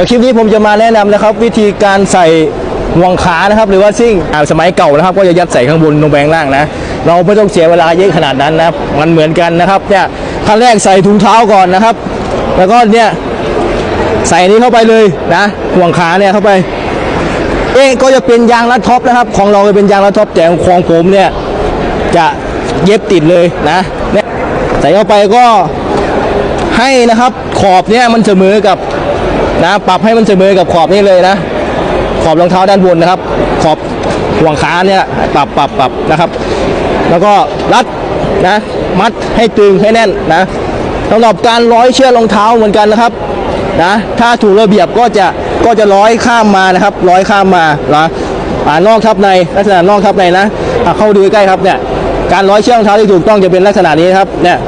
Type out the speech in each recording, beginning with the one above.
ดี๋ยวคลิปนี้ผมจะมาแนะนำนะครับ วิธีการใส่ห่วงขานะครับ หรือว่าซิ่งอ่าสมัยเก่านะครับ ก็จะยัดใส่ข้างบนลงไปข้างล่างนะ เราไม่ต้องเสียเวลาเยอะขนาดนั้นนะมันเหมือนกันนะครับเนี่ยขั้นแรกใส่ถุงเท้าก่อนนะครับ แล้วก็เนี่ยใส่นี้เข้าไปเลยนะห่วงขาเนี่ยเข้าไป เอ๊ก็จะเป็นยางรัดท็อปนะครับ ของเราจะเป็นยางรัดท็อปแต่ของผมเนี่ยจะเย็บติดเลยนะเนี่ยใส่เข้าไปก็ให้นะครับขอบเนี่ยมันเสมอกับ นะปรับให้มันเสมอกับขอบนี่เลยนะ ขอบรองเท้าด้านบนนะครับ ขอบห่วงขาเนี่ยปรับปรับปรับนะครับ แล้วก็รัดนะมัดให้ตึงให้แน่นนะสำหรับการร้อยเชือกรองเท้าเหมือนกันนะครับนะถ้าถูกระเบียบก็จะก็จะร้อยข้ามมานะครับ ร้อยข้ามมานะอ่านอกทับในลักษณะนอกทับในนะเข้าดูใกล้ครับเนี่ยการร้อยเชือกรองเท้าที่ถูกต้องจะเป็นลักษณะนี้ครับเนี่ย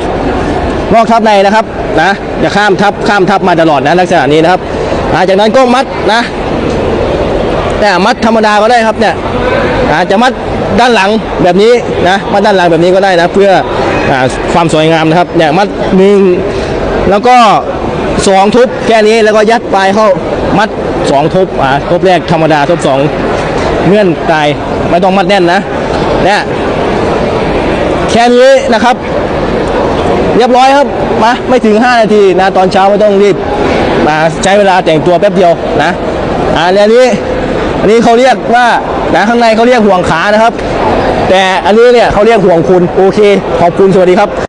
นอกทับในนะครับนะอย่าข้ามทับข้ามทับมาตลอดนะลักษณะนี้นะครับ จากนั้นก็มัดนะแต่มัดธรรมดาก็ได้ครับเนี่ยอาจะมัดด้านหลังแบบนี้นะมัดด้านหลังแบบนี้ก็ได้นะ เพื่ออความสวยงามนะครับเนี่ยมัดหนึ่งแล้วก็สองทุบแค่นี้แล้วก็ยัดปลายเข้ามัดสองทุบอ่าทุบแรกธรรมดาทุบสองเงื่อนตายไม่ต้องมัดแน่นนะเนี่ยแค่นี้นะครับ เรียบร้อยครับมาไม่ถึง 5 นาทีนะตอนเช้าไม่ต้องรีบ มาใช้เวลาแต่งตัวแป๊บเดียวนะอ่าอันนี้อันนี้เขาเรียกว่านะข้างในเขาเรียกห่วงขานะครับ แต่อันนี้เนี่ยเขาเรียกห่วงคุณโอเคขอบคุณสวัสดีครับ